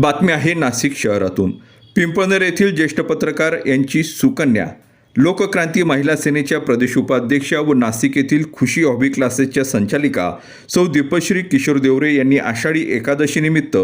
बातमी आहे नाशिक शहरातून. पिंपळनेर येथील ज्येष्ठ पत्रकार यांची सुकन्या. लोकक्रांती महिला सेनेच्या प्रदेश उपाध्यक्षा व नाशिक येथील खुशी हॉबी क्लासेसच्या संचालिका सौ दीपश्री किशोर देवरे यांनी आषाढी एकादशीनिमित्त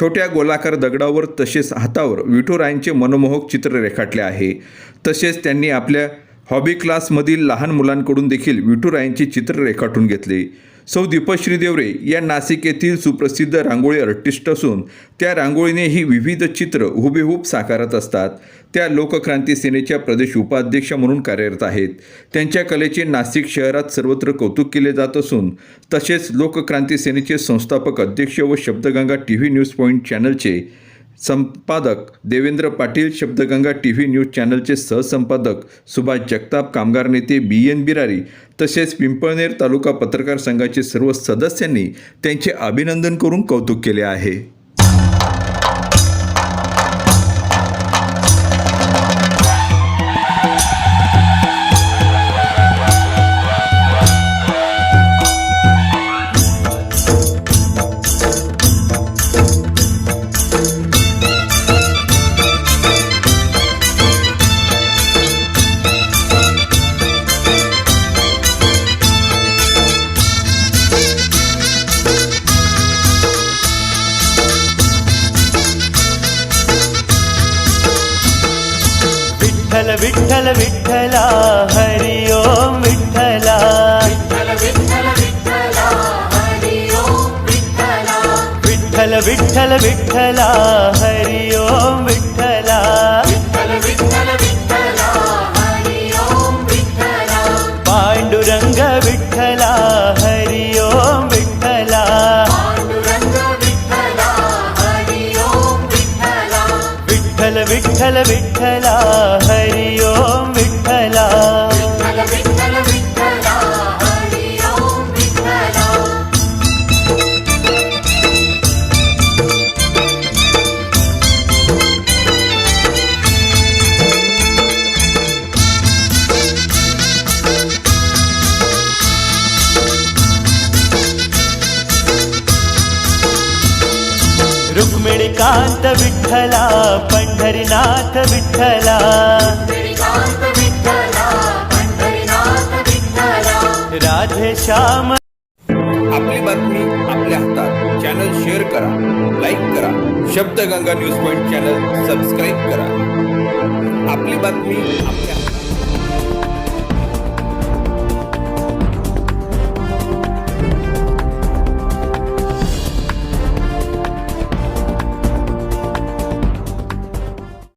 छोट्या गोलाकार दगडावर तसेच हातावर विठुरायांचे मनमोहक चित्र रेखाटले आहे. तसेच त्यांनी आपल्या हॉबी क्लासमधील लहान मुलांकडून देखील विठुरायांची चित्र रेखाटून घेतले. सौ दीपश्री देवरे या नाशिक येथील सुप्रसिद्ध रांगोळी आर्टिस्ट असून त्या रांगोळीने ही विविध चित्र हुबेहूब साकारत असतात. त्या लोकक्रांती सेनेच्या प्रदेश उपाध्यक्ष म्हणून कार्यरत आहेत. त्यांच्या कलेचे नाशिक शहरात सर्वत्र कौतुक केले जात असून तसेच लोकक्रांती सेनेचे संस्थापक अध्यक्ष व Shabdaganga T V news point चॅनलचे संपादक Devendra Patil Shabdaganga T V news चॅनलचे सहसंपादक सुभाष जगताप कामगार नेते बी एन बिरारी तसेच पिंपळनेर तालुका पत्रकार संघाचे सर्व सदस्यांनी त्यांचे अभिनंदन करून कौतुक केले आहे. विठ्ठल विठ्ठल विठ्ठला हरि ओम विठ्ठला विठ्ठल विठ्ठल विठ्ठला हरि ओम विठ्ठला विठ्ठल विठ्ठल विठ्ठला हरि ओम विठ्ठला। रुक्मिणी कांत विठ्ठला पंढरीनाथ विठ्ठला. राधे श्याम. आपली बातमी आपल्या हातात. चॅनल शेअर करा लाईक करा. Shabdganga news point channel subscribe करा. आपली बातमी आपल्या